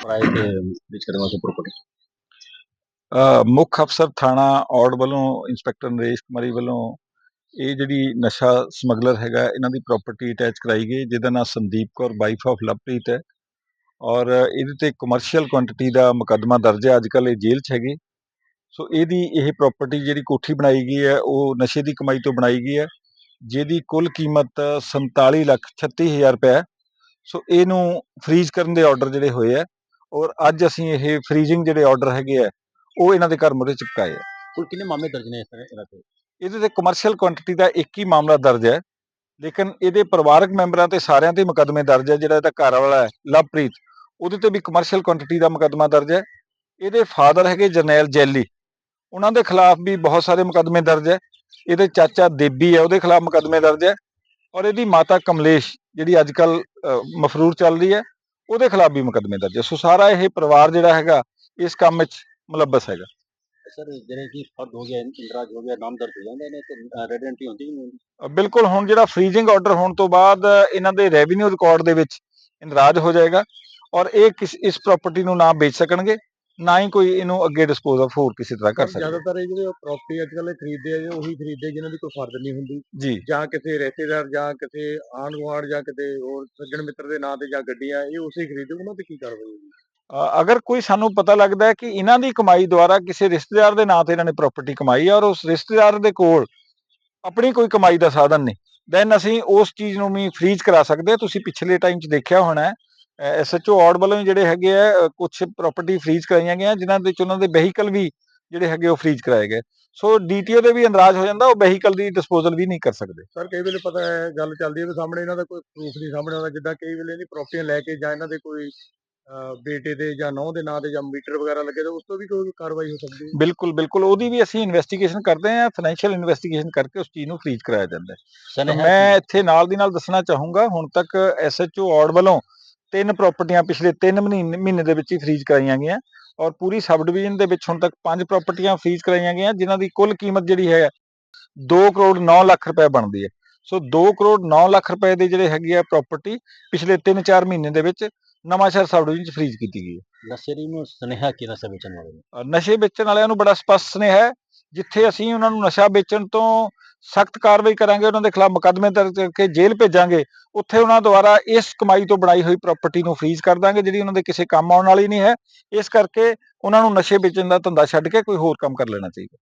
ਕਿਰਾਏ ਤੇ ਵੇਚ ਕਰਨ ਪ੍ਰਾਪਰਟੀ ਮੁੱਖ ਅਫਸਰ ਥਾਣਾ ਔੜ ਵੱਲੋਂ, ਇੰਸਪੈਕਟਰ ਨਰੇਸ਼ ਕੁਮਾਰੀ ਵੱਲੋਂ ਇਹ ਜਿਹੜੀ ਨਸ਼ਾ ਸਮਗਲਰ ਹੈਗਾ, ਇਹਨਾਂ ਦੀ ਪ੍ਰਾਪਰਟੀ ਅਟੈਚ ਕਰਾਈ ਗਈ, ਜਿਹਦਾ ਨਾਮ ਸੰਦੀਪ ਕੌਰ ਵਾਈਫ ਆਫ ਲਵਪ੍ਰੀਤ ਹੈ। ਔਰ ਇਹਦੇ ਤੇ ਕਮਰਸ਼ੀਅਲ ਕੁਆਂਟੀਟੀ ਦਾ ਮੁਕੱਦਮਾ ਦਰਜ ਹੈ ਅੱਜਕੱਲ ਇਹ ਜੇਲ੍ਹ 'ਚ ਹੈਗੀ। ਸੋ ਇਹਦੀ ਇਹ ਪ੍ਰਾਪਰਟੀ ਜਿਹੜੀ ਕੋਠੀ ਬਣਾਈ ਗਈ ਹੈ, ਉਹ ਨਸ਼ੇ ਦੀ ਕਮਾਈ ਤੋਂ ਬਣਾਈ ਗਈ ਹੈ, ਜਿਹਦੀ ਕੁੱਲ ਕੀਮਤ 47 ਲੱਖ 36000 ਰੁਪਏ ਹੈ। ਸੋ ਇਹਨੂੰ ਫ੍ਰੀਜ਼ ਕਰਨ ਦੇ ਆਰਡਰ ਜਿਹੜੇ ਹੋਏ ਆ ਔਰ ਅੱਜ ਅਸੀਂ ਇਹ ਫ੍ਰੀਜ਼ਿੰਗ ਜਿਹੜੇ ਆਰਡਰ ਹੈਗੇ ਆ ਉਹ ਇਹਨਾਂ ਦੇ ਘਰ ਮੁਰੇ ਚਿਪਕਾਏ ਆ। ਕੁੱਲ ਕਿੰਨੇ ਮਾਮਲੇ ਦਰਜ ਨੇ ਇਸ ਤਰ੍ਹਾਂ ਇਹਨਾਂ ਤੇ? ਇਹਦੇ ਤੇ ਕਮਰਸ਼ੀਅਲ ਕੁਆਂਟੀਟੀ ਦਾ ਇੱਕ ਹੀ ਮਾਮਲਾ ਦਰਜ ਹੈ ਲੇਕਿਨ ਇਹਦੇ ਪਰਿਵਾਰਕ ਮੈਂਬਰਾਂ ਤੇ ਸਾਰਿਆਂ ਤੇ ਮੁਕੱਦਮੇ ਦਰਜ ਹੈ ਜਿਹੜਾ ਇਹਦਾ ਘਰ ਵਾਲਾ ਹੈ ਲਵਪ੍ਰੀਤ। ਉਹਦੇ ਤੇ ਵੀ ਕਮਰਸ਼ੀਅਲ ਕੁਆਂਟੀਟੀ ਦਾ ਮੁਕੱਦਮਾ ਦਰਜ ਹੈ। ਇਹਦੇ ਫਾਦਰ ਹੈਗੇ ਜਰਨੈਲ ਜੈਲੀ। ਉਹਨਾਂ ਦੇ ਖਿਲਾਫ ਵੀ ਬਹੁਤ ਸਾਰੇ ਮੁਕੱਦਮੇ ਦਰਜ ਹੈ। ਇਹਦੇ ਚਾਚਾ ਦੇਬੀ ਹੈ ਉਹਦੇ ਖਿਲਾਫ ਮੁਕੱਦਮੇ ਦਰਜ ਹੈ। ਔਰ ਇਹਦੀ ਮਾਤਾ ਕਮਲੇਸ਼ ਜਿਹੜੀ ਅੱਜ ਕੱਲ ਮਫਰੂਰ ਚੱਲ ਰਹੀ ਹੈ। ਉਹਦੇ ਖਿਲਾਫ ਵੀ ਮੁਕੱਦਮੇ ਦਰਜ ਹੈ। ਸੋ ਸਾਰਾ ਇਹ ਪਰਿਵਾਰ ਜਿਹੜਾ ਹੈਗਾ ਇਸ ਕੰਮ ਵਿੱਚ ਮੁਲੱਬਸ ਹੈਗਾ। ਸਰ ਜਿਹੜੇ ਕਿ ਫਰਦ ਹੋ ਗਿਆ ਇੰਦਰਾਜ ਹੋ ਗਿਆ ਨਾਮ ਦਰਜ ਹੋ ਜਾਂਦੇ ਨੇ ਤੇ ਰੈਡ ਐਂਟਰੀ ਹੁੰਦੀ ਨਹੀਂ ਬਿਲਕੁਲ ਹੁਣ ਜਿਹੜਾ ਫ੍ਰੀਜ਼ਿੰਗ ਆਰਡਰ ਹੋਣ ਤੋਂ ਬਾਅਦ ਇਹਨਾਂ ਦੇ ਰੈਵਨਿਊ ਰਿਕਾਰਡ ਦੇ ਵਿੱਚ ਇੰਦਰਾਜ ਹੋ ਜਾਏਗਾ ਔਰ ਇਹ ਇਸ ਪ੍ਰਾਪਰਟੀ ਨੂੰ ਨਾ ਵੇਚ ਸਕਣਗੇ। ਨਾ ਹੀ ਕੋਈ ਇਹਨੂੰ ਅੱਗੇ ਡਿਸਪੋਜ਼ ਆਫ ਹੋਰ ਕਿਸੇ ਤਰ੍ਹਾਂ ਕਰ ਸਕਦਾ। ਜ਼ਿਆਦਾਤਰ ਇਹ ਜਿਹੜੇ ਪ੍ਰਾਪਰਟੀ ਅੱਜ ਕੱਲ੍ਹ ਖਰੀਦਦੇ ਆ ਉਹੀ ਖਰੀਦਦੇ ਜਿਨ੍ਹਾਂ ਦੀ ਕੋਈ ਫਰਦ ਨਹੀਂ ਹੁੰਦੀ। ਜੀ। ਕਿਸੇ ਰਿਸ਼ਤੇਦਾਰ ਜਾਂ ਕਿਸੇ ਆਂਢ ਗੁਆਂਢ ਜਾਂ ਕਿਤੇ ਹੋਰ ਸੱਜਣ ਮਿੱਤਰ ਦੇ ਨਾਂ ਤੇ ਜਾਂ ਗੱਡੀਆਂ ਇਹ ਉਸੇ ਖਰੀਦਦੇ ਉਹਨਾਂ ਤੇ ਕੀ ਕਾਰਵਾਈ ਹੋਊਗੀ? ਅਗਰ ਕੋਈ ਸਾਨੂੰ ਪਤਾ ਲੱਗਦਾ ਹੈ ਕਿ ਇਹਨਾਂ ਦੀ ਕਮਾਈ ਦੁਆਰਾ ਕਿਸੇ ਰਿਸ਼ਤੇਦਾਰ ਦੇ ਨਾਂ ਤੇ ਇਹਨਾਂ ਨੇ ਪ੍ਰਾਪਰਟੀ ਕਮਾਈ ਹੈ ਔਰ ਉਸ ਰਿਸ਼ਤੇਦਾਰ ਦੇ ਕੋਲ ਆਪਣੀ ਕੋਈ ਕਮਾਈ ਦਾ ਸਾਧਨ ਨਹੀਂ ਦੈਨ ਅਸੀਂ ਉਸ ਚੀਜ਼ ਨੂੰ ਵੀ ਫ੍ਰੀਜ਼ ਕਰਾ ਸਕਦੇ ਤੁਸੀਂ ਪਿਛਲੇ ਟਾਈਮ 'ਚ ਦੇਖਿਆ ਹੋਣਾ ਐਸਐਚਓ ਆਰਡ ਵੱਲੋਂ ਵੀ ਜਿਹੜੇ ਹੈਗੇ ਆ ਕੁਝ ਪ੍ਰਾਪਰਟੀ ਫ੍ਰੀਜ਼ ਕਰਾਈਆਂ ਗਈਆਂ ਜਿਨ੍ਹਾਂ ਦੇ ਚ ਉਹਨਾਂ ਦੇ ਵਹੀਕਲ ਵੀ ਜਿਹੜੇ ਹੈਗੇ ਉਹ ਫ੍ਰੀਜ਼ ਕਰਾਏ ਗਏ। ਸੋ ਡੀਟੀਓ ਦੇ ਵੀ ਅੰਦਰਾਜ ਹੋ ਜਾਂਦਾ ਉਹ ਵਹੀਕਲ ਦੀ ਡਿਸਪੋਜ਼ਲ ਵੀ ਨਹੀਂ ਕਰ ਸਕਦੇ। ਸਰ ਕਈ ਵੇਲੇ ਪਤਾ ਹੈ ਗੱਲ ਚੱਲਦੀ ਹੈ ਵੀ ਸਾਹਮਣੇ ਇਹਨਾਂ ਦਾ ਕੋਈ ਪ੍ਰੂਫ ਨਹੀਂ ਸਾਹਮਣੇ ਆਉਂਦਾ ਜਿੱਦਾਂ ਕਈ ਵੇਲੇ ਇਹਦੀ ਪ੍ਰਾਪਰਟੀਆਂ ਲੈ ਕੇ ਜਾਂ ਇਹਨਾਂ ਦੇ ਕੋਈ ਬੇਟੇ ਦੇ ਜਾਂ ਨੌਂ ਦੇ ਨਾਂ ਤੇ ਜਾਂ ਮੀਟਰ ਵਗੈਰਾ ਲੱਗੇ ਤਾਂ ਉਸ ਤੋਂ ਵੀ ਕੋਈ ਕਾਰਵਾਈ ਹੋ ਸਕਦੀ ਹੈ। ਬਿਲਕੁਲ ਬਿਲਕੁਲ। ਉਹਦੀ ਵੀ ਅਸੀਂ ਇਨਵੈਸਟੀਗੇਸ਼ਨ ਕਰਦੇ ਹਾਂ ਫਾਈਨੈਂਸ਼ੀਅਲ ਇਨਵੈਸਟੀਗੇਸ਼ਨ ਕਰਕੇ ਉਸ ਚੀਜ਼ ਨੂੰ ਫ੍ਰੀਜ਼ ਕਰਾਇਆ ਜਾਂਦਾ ਹੈ। ਮੈਂ ਇੱਥੇ ਨਾਲ ਦੀ ਨਾਲ ਦੱਸਣਾ ਚਾਹੂੰਗਾ ਹੁਣ ਤੱਕ ਐਸਐਚਓ ਆਰਡ ਵੱਲੋਂ ਤਿੰਨ ਪ੍ਰਾਪਰਟੀਆਂ ਪਿਛਲੇ 3 ਮਹੀਨੇ ਦੇ ਵਿੱਚ ਹੀ ਫ੍ਰੀਜ਼ ਕਰਾਈਆਂ ਗਈਆਂ ਔਰ ਪੂਰੀ ਸਬ ਡਿਵੀਜ਼ਨ ਦੇ ਵਿੱਚ ਹੁਣ ਤੱਕ ਪੰਜ ਪ੍ਰਾਪਰਟੀਆਂ ਫ੍ਰੀਜ਼ ਕਰਾਈਆਂ ਗਈਆਂ ਜਿਨ੍ਹਾਂ ਦੀ ਕੁੱਲ ਕੀਮਤ ਜਿਹੜੀ ਹੈ 2 ਕਰੋੜ 9 ਲੱਖ ਰੁਪਏ ਬਣਦੀ ਹੈ। ਸੋ 2 ਕਰੋੜ 9 ਲੱਖ ਰੁਪਏ ਦੇ ਜਿਹੜੇ ਹੈਗੀ ਆ ਪ੍ਰਾਪਰਟੀ ਪਿਛਲੇ 3-4 ਮਹੀਨੇ ਦੇ ਵਿੱਚ ਨਵਾਂਸ਼ਹਿਰ ਸਬ ਡਿਵੀਜ਼ਨ ਚ ਫ੍ਰੀਜ਼ ਕੀਤੀ ਗਈ ਹੈ। ਨਸ਼ੇਰੀ ਨੂੰ ਸਨੇਹਾ ਕੀ ਨਸ਼ਾ ਵੇਚਣ ਵਾਲੇ ਨੂੰ? ਨਸ਼ੇ ਵੇਚਣ ਵਾਲਿਆਂ ਨੂੰ ਬੜਾ ਸਪਸ਼ਟ ਸੁਨੇਹਾ ਹੈ ਜਿੱਥੇ ਅਸੀਂ ਉਹਨਾਂ ਨੂੰ ਨਸ਼ਾ ਵੇਚਣ ਤੋਂ ਸਖਤ ਕਾਰਵਾਈ ਕਰਾਂਗੇ, ਉਹਨਾਂ ਦੇ ਖਿਲਾਫ ਮੁਕੱਦਮੇ ਦਰਜ ਕਰਕੇ ਜੇਲ੍ਹ ਭੇਜਾਂਗੇ, ਉੱਥੇ ਉਹਨਾਂ ਦੁਆਰਾ ਇਸ ਕਮਾਈ ਤੋਂ ਬਣਾਈ ਹੋਈ ਪ੍ਰਾਪਰਟੀ ਨੂੰ ਫ੍ਰੀਜ਼ ਕਰ ਦਾਂਗੇ, ਜਿਹੜੀ ਉਹਨਾਂ ਦੇ ਕਿਸੇ ਕੰਮ ਆਉਣ ਵਾਲੀ ਨਹੀਂ ਹੈ। ਇਸ ਕਰਕੇ ਉਹਨਾਂ ਨੂੰ ਨਸ਼ੇ ਵੇਚਣ ਦਾ ਧੰਦਾ ਛੱਡ ਕੇ ਕੋਈ ਹੋਰ ਕੰਮ ਕਰ ਲੈਣਾ ਚਾਹੀਦਾ।